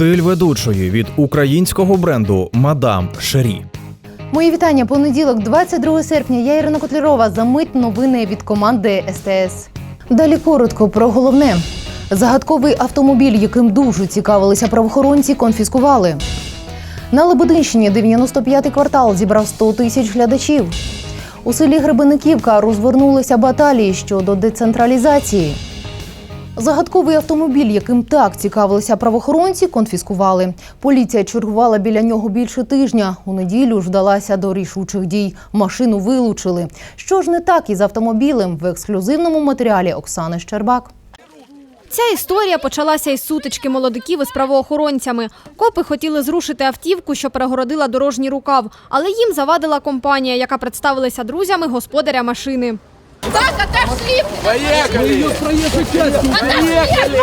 Стиль ведучої від українського бренду Мадам Шері. Мої вітання. Понеділок, 22 серпня. Я Ірина Котлярова. За мить новини від команди СТС. Далі коротко про головне. Загадковий автомобіль, яким дуже цікавилися правоохоронці, конфіскували. На Лебединщині 95-й квартал зібрав 100 тисяч глядачів. У селі Гребениківка розвернулися баталії щодо децентралізації. Загадковий автомобіль, яким так цікавилися правоохоронці, конфіскували. Поліція чергувала біля нього більше тижня. У неділю ж вдалася до рішучих дій. Машину вилучили. Що ж не так із автомобілем в ексклюзивному матеріалі Оксани Щербак. Ця історія почалася із сутички молодиків із правоохоронцями. Копи хотіли зрушити автівку, що перегородила дорожній рукав, але їм завадила компанія, яка представилася друзями господаря машини. Так, отошли! Поехали! Ее проехать Поехали!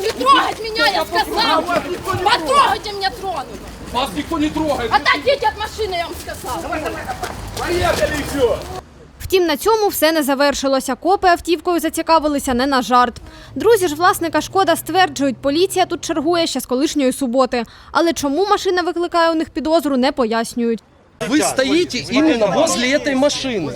Не трогать меня, я сказал! Потрогайте меня тронуть! Вас никто не трогает. Отойдите от машины, я вам сказал! Поехали еще. Втім, на цьому все не завершилося. Копи автівкою зацікавилися не на жарт. Друзі ж власника шкода стверджують, поліція тут чергує ще з колишньої суботи. Але чому машина викликає у них підозру, не пояснюють. Вы стоите именно возле этой машины.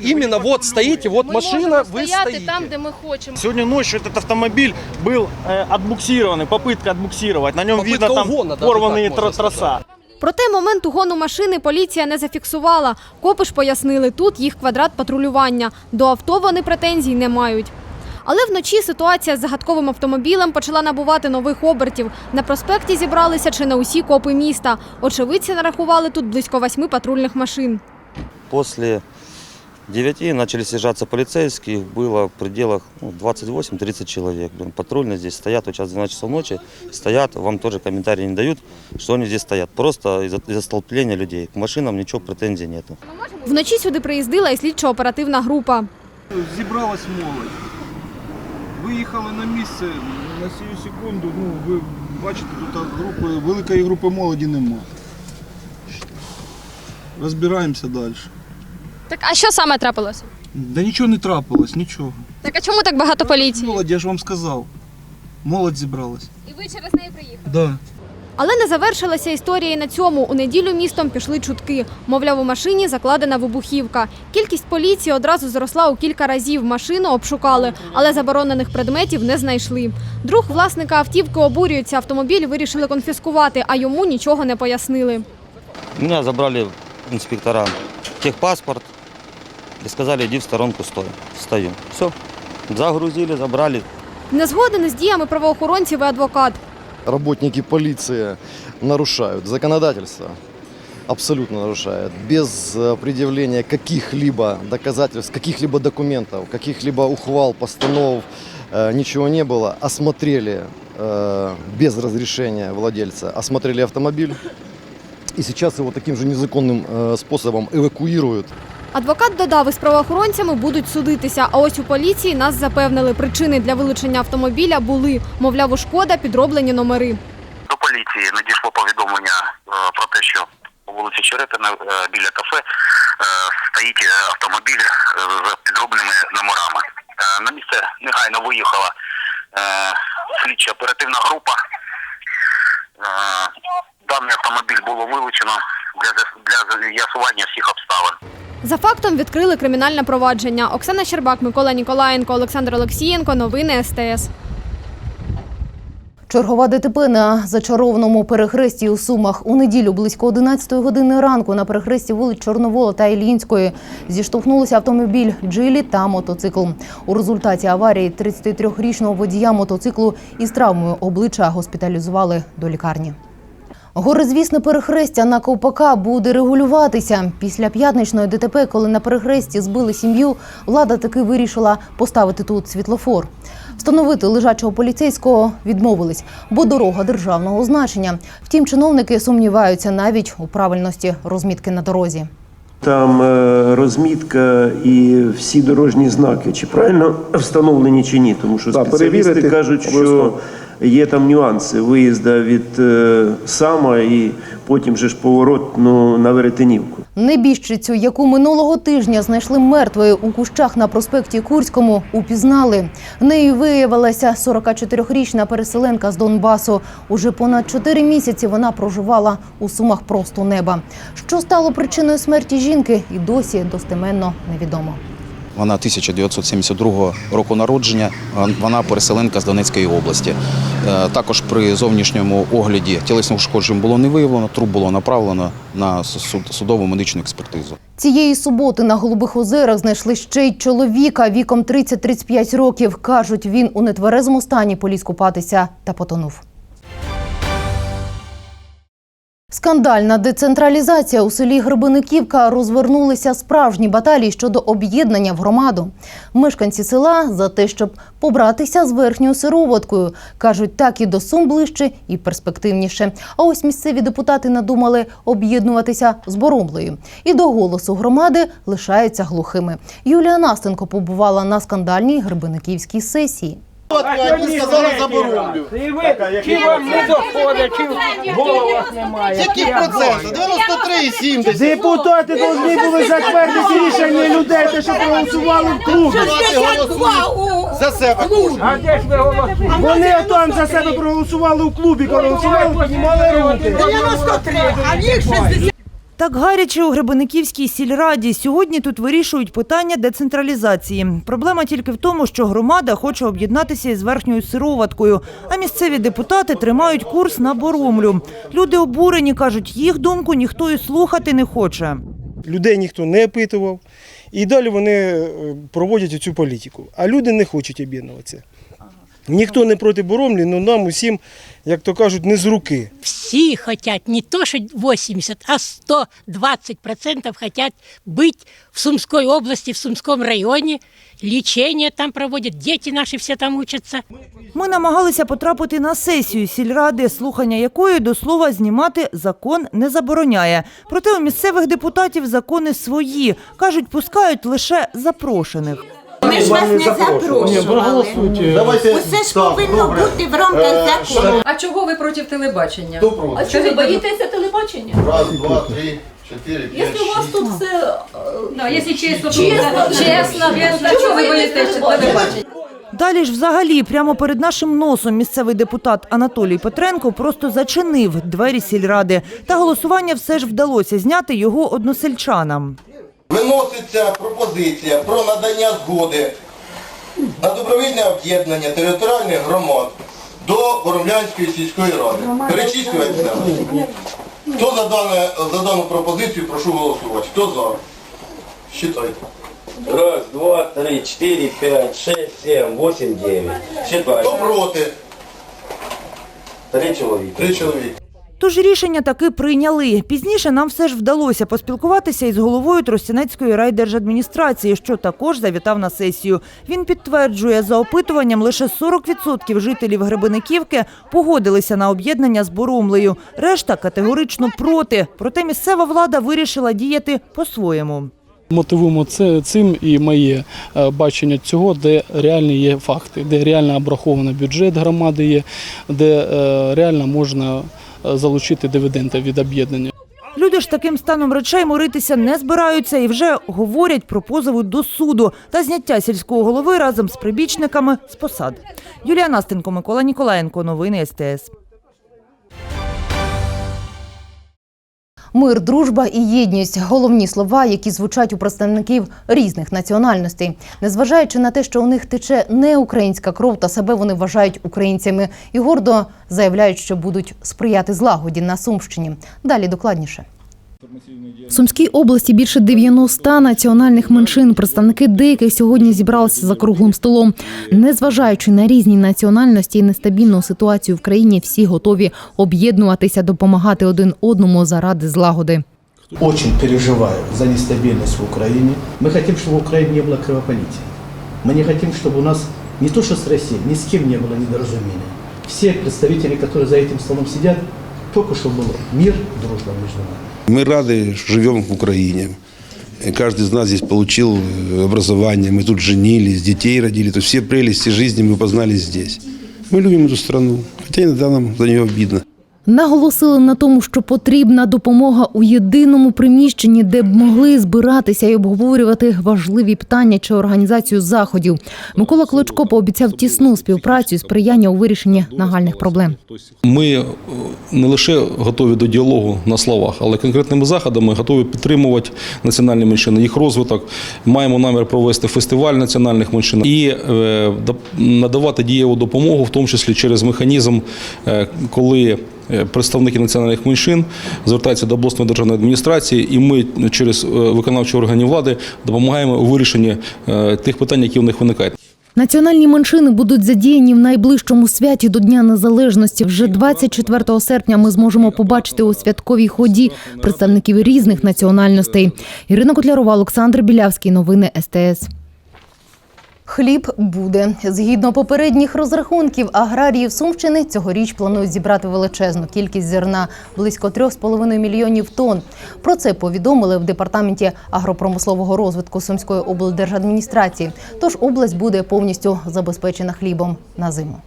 Именно вот стоите, вот машина, вы стоите. там, де ми хочемо. Сегодня ночью этот автомобиль был э, отбуксированный, попытка отбуксировать. На нем Попытка видно там угона, даже порванные так можно тро- троса. Проте момент угону машини поліція не зафіксувала. Копи ж пояснили, тут їх квадрат патрулювання. До авто вони претензій не мають. Але вночі ситуація з загадковим автомобілем почала набувати нових обертів. На проспекті зібралися чи не усі копи міста. Очевидці нарахували тут близько восьми патрульних машин. После 9 начали съезжаться полицейские, было в пределах ну, 28-30 человек. Блин, патрульные здесь стоят, вот сейчас 12 часов ночи, стоят, вам тоже комментарии не дают, что они здесь стоят. Просто из-за из столпления людей. К машинам ничего претензий нету. Вночі сюди приїздила і слідчо-оперативна група. Зібралась молодь. Виїхали на місце на сію секунду. Ну, ви бачите, тут групи, великої групи молоді нема. Розбираємося далі. Так а що саме трапилося? Да нічого не трапилось, нічого. Так а чому так багато поліції? Молодь, я ж вам сказав. Молодь зібралась. І ви через неї приїхали? Да. Але не завершилася історія і на цьому. У неділю містом пішли чутки. Мовляв, у машині закладена вибухівка. Кількість поліції одразу зросла у кілька разів. Машину обшукали, але заборонених предметів не знайшли. Друг власника автівки обурюється. Автомобіль вирішили конфіскувати, а йому нічого не пояснили. Меня забрали инспектора техпаспорт и сказали, иди в сторонку стой. Стою. Все. Загрузили, забрали. Не згоден з діями правоохоронців і адвокат. Работники полиции нарушают законодательство. Абсолютно нарушают. Без э, предъявления каких-либо доказательств, каких-либо документов, каких-либо ухвал, постанов, э, ничего не было. Осмотрели э, без разрешения владельца, осмотрели автомобиль. И сейчас его таким же незаконным способом эвакуируют. Адвокат додав, із правоохоронцями будуть судитися. А ось у поліції нас запевнили, причини для вилучення автомобіля були. Мовляв, у шкода підроблені номери. До поліції надійшло повідомлення е, про те, що по вулиці Черепина е, біля кафе е, стоїть автомобіль з підробленими номерами. На місце негайно виїхала слідча оперативна група. Даний автомобіль було вилучено для з'ясування всіх обставин. За фактом відкрили кримінальне провадження. Оксана Щербак, Микола Ніколаєнко, Олександр Олексієнко. Новини СТС. Чергова ДТП на зачарованому перехресті у Сумах. У неділю близько 11 години ранку на перехресті вулиць Чорновола та Ільїнської зіштовхнулися автомобіль Джилі та мотоцикл. У результаті аварії 33-річного водія мотоциклу із травмою обличчя госпіталізували до лікарні. Горизвісне перехрестя на Ковпака буде регулюватися. Після п'ятничної ДТП, коли на перехресті збили сім'ю, влада таки вирішила поставити тут світлофор. Встановити лежачого поліцейського відмовились, бо дорога державного значення. Втім, чиновники сумніваються навіть у правильності розмітки на дорозі. Там е, розмітка і всі дорожні знаки, чи правильно встановлені чи ні, тому що спеціалісти кажуть, що. Є там нюанси виїзду від е, сама і потім же ж поворот ну, на Веретенівку. Небіжчицю, яку минулого тижня знайшли мертвою у кущах на проспекті Курському, упізнали. Нею виявилася 44-річна переселенка з Донбасу. Уже понад 4 місяці вона проживала у сумах просто неба. Що стало причиною смерті жінки, і досі достеменно невідомо. Вона 1972 року народження. Вона переселенка з Донецької області. Е, Також при зовнішньому огляді тілесних ушкоджень було не виявлено, труп було направлено на суд- судову медичну експертизу. Цієї суботи на Голубих озерах знайшли ще й чоловіка віком 30-35 років. Кажуть, він у нетверезому стані поліз купатися та потонув. Скандальна децентралізація у селі Гребениківка розвернулися справжні баталії щодо об'єднання в громаду. Мешканці села за те, щоб побратися з верхньою сироваткою, кажуть, так і до сум ближче, і перспективніше. А ось місцеві депутати надумали об'єднуватися з Боромлею. І до голосу громади лишаються глухими. Юлія Настенко побувала на скандальній Гребениківській сесії. Вони сказали заборонлю. І ви, чи вам не доходить, чи в головах немає. Які проценти? 93,7. Депутати повинні були затвердити рішення людей, те, що проголосували в клубі. За себе А де ж ви голосуєте? Вони там за себе проголосували в клубі, коли голосували, піднімали руки. 93, а їх 60. Так гаряче у Гребениківській сільраді. Сьогодні тут вирішують питання децентралізації. Проблема тільки в тому, що громада хоче об'єднатися із верхньою сироваткою, а місцеві депутати тримають курс на боромлю. Люди обурені кажуть, їх думку ніхто і слухати не хоче. Людей ніхто не опитував. І далі вони е, проводять цю політику. А люди не хочуть об'єднуватися. Ніхто не проти Боромлі, але нам усім, як то кажуть, не з руки. Всі хотять не то, що 80, а 120% хотят быть в Сумской области, в Сумском районе. Лечение там проводят, дети наши все там учатся. Ми намагалися потрапити на сесію сільради, слухання якої до слова знімати закон не забороняє. Проте у місцевих депутатів закони свої кажуть, пускають лише запрошених. Ми ж вас не запрошували. Усе ж повинно бути в рамках закону. А чого ви проти телебачення? Хто проти? А чого ви боїтеся телебачення? Раз, два, три, чотири, п'ять, Якщо у вас тут все Да, если честно, то чесно, чесно, чесно, чого ви боїтеся телебачення? Далі ж взагалі прямо перед нашим носом місцевий депутат Анатолій Петренко просто зачинив двері сільради. Та голосування все ж вдалося зняти його односельчанам. Виноситься пропозиція про надання згоди на добровільне об'єднання територіальних громад до Боромлянської сільської ради. Перечислюється. Хто за, дане, за дану пропозицію, прошу голосувати. Хто за? Считайте. Раз, два, три, четыре, пять, шесть, семь, восемь, девять. Хто проти? Три человека. Три чоловіки. Тож рішення таки прийняли. Пізніше нам все ж вдалося поспілкуватися із головою Тростянецької райдержадміністрації, що також завітав на сесію. Він підтверджує, за опитуванням лише 40% жителів Гребениківки погодилися на об'єднання з Боромлею. Решта категорично проти. Проте місцева влада вирішила діяти по-своєму. Мотивуємо це цим і моє е, бачення цього, де реальні є факти, де реально обрахований бюджет громади є, де е, реально можна залучити дивіденди від об'єднання. Люди ж таким станом речей моритися не збираються і вже говорять про позови до суду та зняття сільського голови разом з прибічниками з посад. Юлія Настенко, Микола Ніколаєнко. Новини СТС. Мир, дружба і єдність головні слова, які звучать у представників різних національностей, незважаючи на те, що у них тече не українська кров, та себе вони вважають українцями і гордо заявляють, що будуть сприяти злагоді на Сумщині. Далі докладніше. В Сумській області більше 90 національних меншин. Представники деяких сьогодні зібралися за круглим столом. Незважаючи на різні національності і нестабільну ситуацію в країні, всі готові об'єднуватися, допомагати один одному заради злагоди. Очень переживаю за нестабильность в Украине. Мы хотим, чтобы в Украине не было кровопролития. Мы не хотим, чтобы у нас не то что с Россией, ни с кем не было недоразумения. Все представители, которые за этим столом сидят, только чтобы было мир, дружба между нами. Мы рады, что живем в Украине. И Каждый из нас здесь получил э, образование, мы тут женились, детей родили. То есть все прелести жизни мы познали здесь. Мы любим эту страну, хотя иногда нам за нее обидно. Наголосили на тому, що потрібна допомога у єдиному приміщенні, де б могли збиратися і обговорювати важливі питання чи організацію заходів. Микола Кличко пообіцяв тісну співпрацю і сприяння у вирішенні нагальних проблем. Ми е, не лише готові до діалогу на словах, але конкретними заходами готові підтримувати національні меншини, їх розвиток. Маємо намір провести фестиваль національних меншин і е, надавати дієву допомогу, в тому числі через механізм, е, коли представники національних меншин звертаються до обласної державної адміністрації, і ми через е, виконавчі органи влади допомагаємо у вирішенні е, тих питань, які у них виникають. Національні меншини будуть задіяні в найближчому святі до Дня Незалежності. Вже 24 серпня ми зможемо побачити у святковій ході представників різних національностей. Ірина Котлярова, Олександр Білявський. Новини СТС. Хліб буде. Згідно попередніх розрахунків аграріїв Сумщини, цьогоріч планують зібрати величезну кількість зерна – близько 3,5 мільйонів тонн. Про це повідомили в департаменті агропромислового розвитку Сумської облдержадміністрації. Тож область буде повністю забезпечена хлібом на зиму.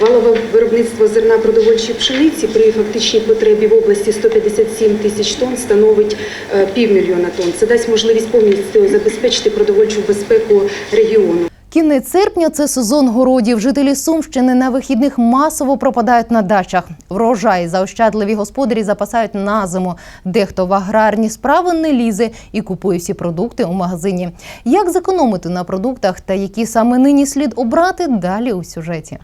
Валове виробництво зерна продовольчої пшениці при фактичній потребі в області 157 тисяч тонн становить е, півмільйона тонн. Це дасть можливість повністю забезпечити продовольчу безпеку регіону. Кінець серпня це сезон городів. Жителі Сумщини на вихідних масово пропадають на дачах. Врожай заощадливі господарі запасають на зиму. Дехто в аграрні справи не лізе і купує всі продукти у магазині. Як зекономити на продуктах та які саме нині слід обрати далі у сюжеті.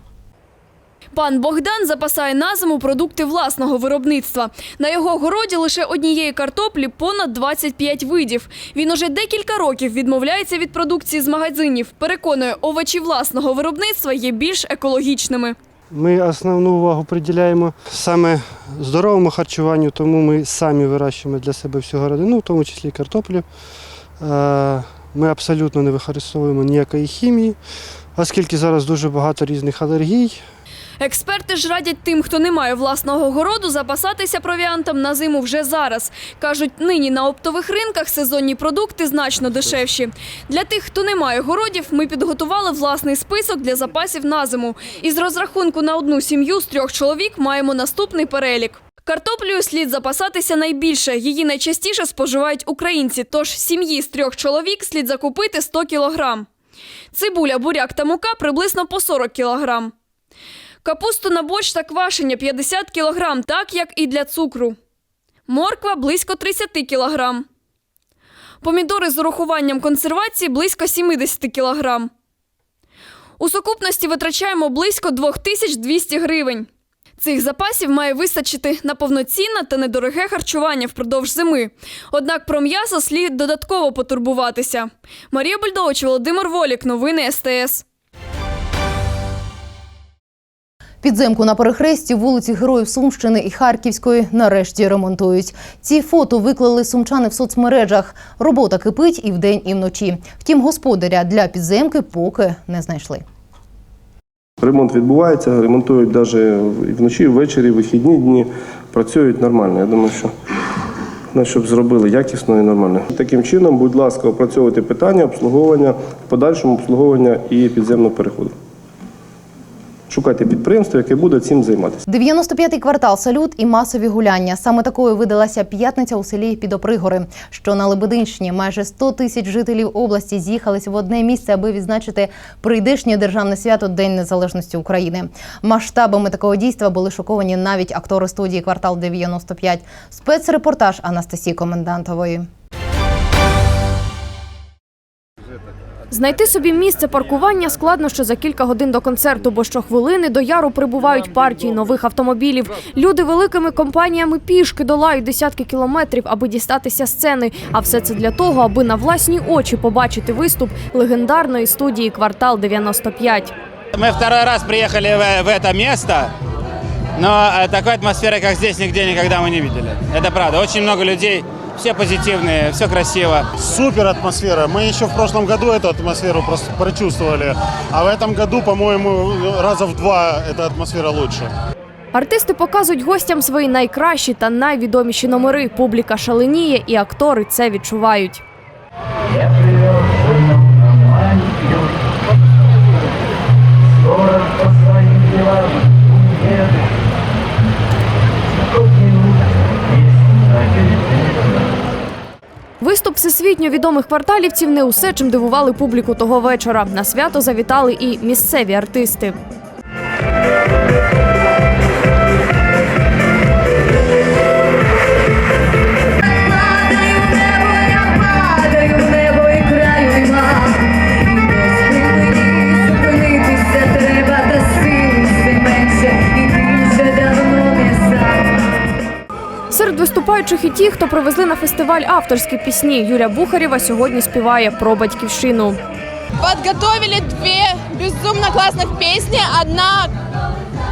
Пан Богдан запасає на зиму продукти власного виробництва. На його городі лише однієї картоплі понад 25 видів. Він уже декілька років відмовляється від продукції з магазинів. Переконує, овочі власного виробництва є більш екологічними. Ми основну увагу приділяємо саме здоровому харчуванню, тому ми самі вирощуємо для себе всю городину, в тому числі картоплю. Е, Ми абсолютно не використовуємо ніякої хімії, оскільки зараз дуже багато різних алергій. Експерти ж радять тим, хто не має власного городу, запасатися провіантом на зиму вже зараз. Кажуть, нині на оптових ринках сезонні продукти значно дешевші. Для тих, хто не має городів, ми підготували власний список для запасів на зиму. Із розрахунку на одну сім'ю з трьох чоловік маємо наступний перелік. Картоплею слід запасатися найбільше. Її найчастіше споживають українці. Тож сім'ї з трьох чоловік слід закупити 100 кілограм. Цибуля, буряк та мука приблизно по 40 кілограм. Капусту на борщ та квашення 50 кг, так як і для цукру. Морква близько 30 кг. Помідори з урахуванням консервації близько 70 кг. У сукупності витрачаємо близько 2200 гривень. Цих запасів має вистачити на повноцінне та недороге харчування впродовж зими. Однак про м'ясо слід додатково потурбуватися. Марія Бульдович, Володимир Волік. Новини СТС. Підземку на перехресті вулиці Героїв Сумщини і Харківської нарешті ремонтують. Ці фото виклали сумчани в соцмережах. Робота кипить і вдень, і вночі. Втім, господаря для підземки поки не знайшли. Ремонт відбувається, ремонтують навіть вночі, ввечері, вихідні дні. Працюють нормально. Я думаю, що ну, щоб зробили якісно і нормально. Таким чином, будь ласка, опрацьовуйте питання обслуговування, в подальшому обслуговування і підземного переходу. Шукайте підприємство, яке буде цим займатися. 95-й квартал салют і масові гуляння. Саме такою видалася п'ятниця у селі Підопригори, що на Лебединщині. Майже 100 тисяч жителів області з'їхались в одне місце, аби відзначити прийдешнє державне свято День Незалежності України. Масштабами такого дійства були шоковані навіть актори студії Квартал 95. Спецрепортаж Анастасії Комендантової. Знайти собі місце паркування складно ще за кілька годин до концерту, бо щохвилини до яру прибувають партії нових автомобілів. Люди великими компаніями пішки долають десятки кілометрів, аби дістатися сцени. А все це для того, аби на власні очі побачити виступ легендарної студії Квартал 95 Мы второй раз приехали в, в это место, но э, такой атмосферы, как здесь, нигде никогда мы не видели. Это правда. Очень много людей, все позитивные, все красиво. Супер атмосфера. Мы еще в прошлом году эту атмосферу просто прочувствовали. А в этом году, по-моему, раза в два эта атмосфера лучше. Артисти показують гостям свої найкращі та найвідоміші номери. Публіка шаленіє, і актори це відчувають. всесвітньо відомих кварталівців не усе, чим дивували публіку того вечора. На свято завітали і місцеві артисти. Серед виступаючих і ті, хто привезли на фестиваль авторські пісні. Юля Бухарєва сьогодні співає про батьківщину. Подготовили две безумно классных песни. Одна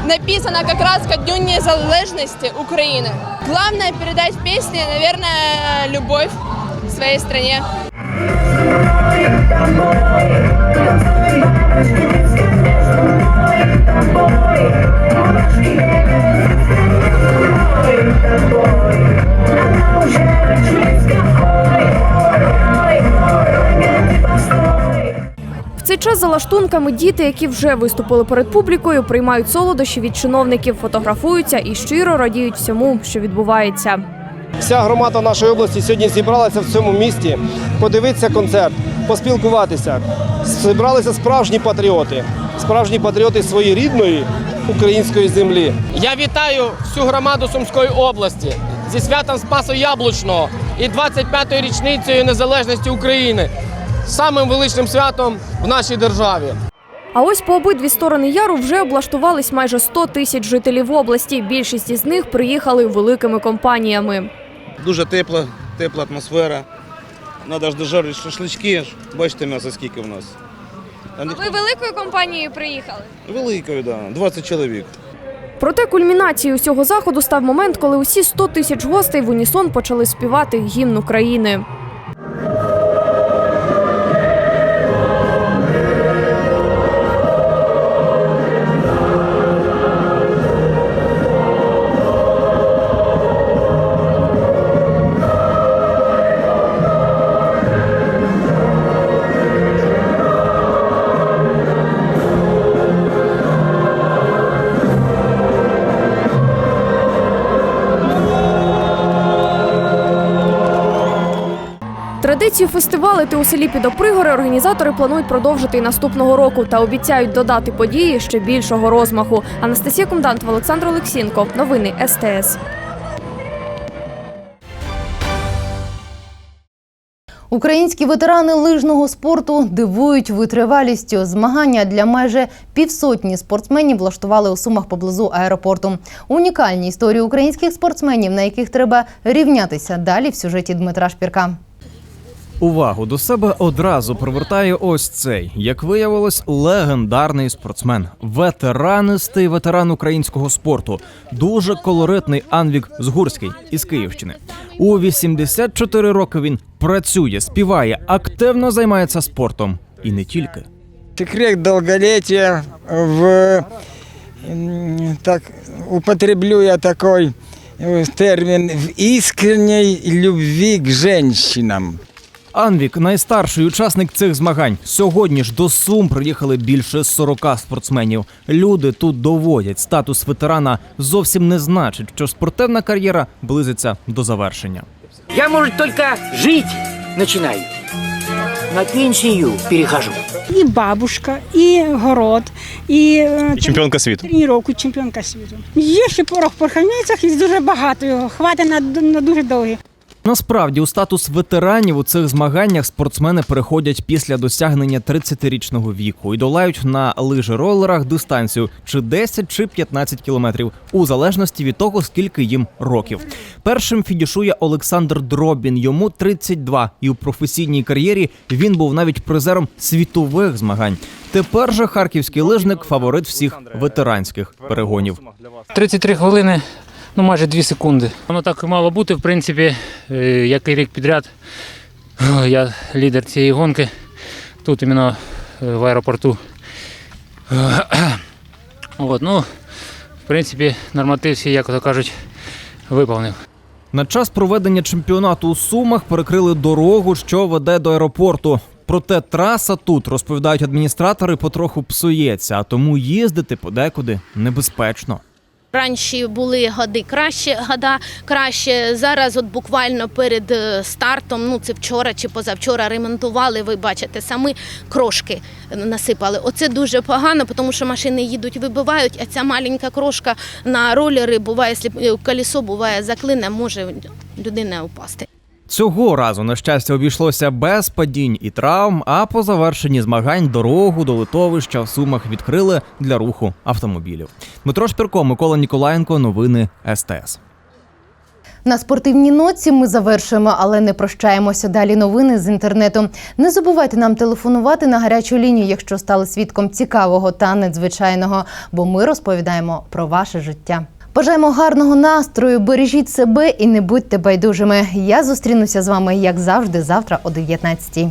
написана как раз ко Дню незалежности Украины. Главное передать в песне, наверное, любовь к своей стране. В цей час за лаштунками діти, які вже виступили перед публікою, приймають солодощі від чиновників, фотографуються і щиро радіють всьому, що відбувається. Вся громада нашої області сьогодні зібралася в цьому місті подивитися концерт, поспілкуватися. Зібралися справжні патріоти, справжні патріоти своєї рідної української землі. Я вітаю всю громаду Сумської області зі святом Спасу Яблучного і 25-ю річницею незалежності України, самим величним святом в нашій державі. А ось по обидві сторони яру вже облаштувались майже 100 тисяч жителів області. Більшість із них приїхали великими компаніями. Дуже тепла, тепла атмосфера. Надо ж дожарити шашлички. Бачите, м'ясо скільки в нас. А Ви великою компанією приїхали? Великою, да, 20 чоловік. Проте кульмінацією усього заходу став момент, коли усі 100 тисяч гостей в унісон почали співати гімн України. Традицію фестивалити у селі Підопригори організатори планують продовжити і наступного року та обіцяють додати події ще більшого розмаху. Анастасія Комдантова, Олександр Олексінко. Новини СТС. Українські ветерани лижного спорту дивують витривалістю. Змагання для майже півсотні спортсменів влаштували у сумах поблизу аеропорту. Унікальні історії українських спортсменів, на яких треба рівнятися. Далі в сюжеті Дмитра Шпірка. Увагу до себе одразу привертає ось цей, як виявилось, легендарний спортсмен, ветеранистий ветеран українського спорту, дуже колоритний Анвік Згурський із Київщини. У 84 роки він працює, співає, активно займається спортом і не тільки. Секрет долголетия в так употреблю я такой э, в искренней любви к женщинам. Анвік найстарший учасник цих змагань. Сьогодні ж до Сум приїхали більше 40 спортсменів. Люди тут доводять, статус ветерана зовсім не значить, що спортивна кар'єра близиться до завершення. Я, может, только жить начинаю. На пенсию перехожу. І бабушка, і город, і, е, Чемпіонка світу. тренування чемпіонка світу. Є ще порох по Хармійцях і дуже багато його. Хватить на, на дуже довгі. Насправді, у статус ветеранів у цих змаганнях спортсмени переходять після досягнення 30-річного віку і долають на лижи-ролерах дистанцію чи 10 чи 15 кілометрів, у залежності від того, скільки їм років. Першим фінішує Олександр Дробін. Йому 32, і у професійній кар'єрі він був навіть призером світових змагань. Тепер же харківський лижник фаворит всіх ветеранських перегонів. 33 хвилини, ну майже 2 секунди. Воно так і мало бути, в принципі, е, який рік підряд. е, Я лідер цієї гонки. Тут іменно е, в аеропорту. От, ну, в принципі, норматив всі, як то кажуть, виповнив. На час проведення чемпіонату у Сумах перекрили дорогу, що веде до аеропорту. Проте траса тут, розповідають адміністратори, потроху псується, а тому їздити подекуди небезпечно. Раніше були годи краще, года краще. Зараз, от буквально перед е, стартом, ну це вчора чи позавчора ремонтували. Ви бачите, самі крошки насипали. Оце дуже погано, тому що машини їдуть, вибивають, а ця маленька крошка на ролери буває, якщо колесо буває заклине, може людина впасти. Цього разу, на щастя, обійшлося без падінь і травм, а по завершенні змагань дорогу до литовища в Сумах відкрили для руху автомобілів. Дмитро Шпірко, Микола Ніколаєнко, новини СТС. На спортивній ноці ми завершуємо, але не прощаємося. Далі новини з інтернету. Не забувайте нам телефонувати на гарячу лінію, якщо стали свідком цікавого та надзвичайного, бо ми розповідаємо про ваше життя. Бажаємо гарного настрою, бережіть себе і не будьте байдужими. Я зустрінуся з вами як завжди завтра о 19-й.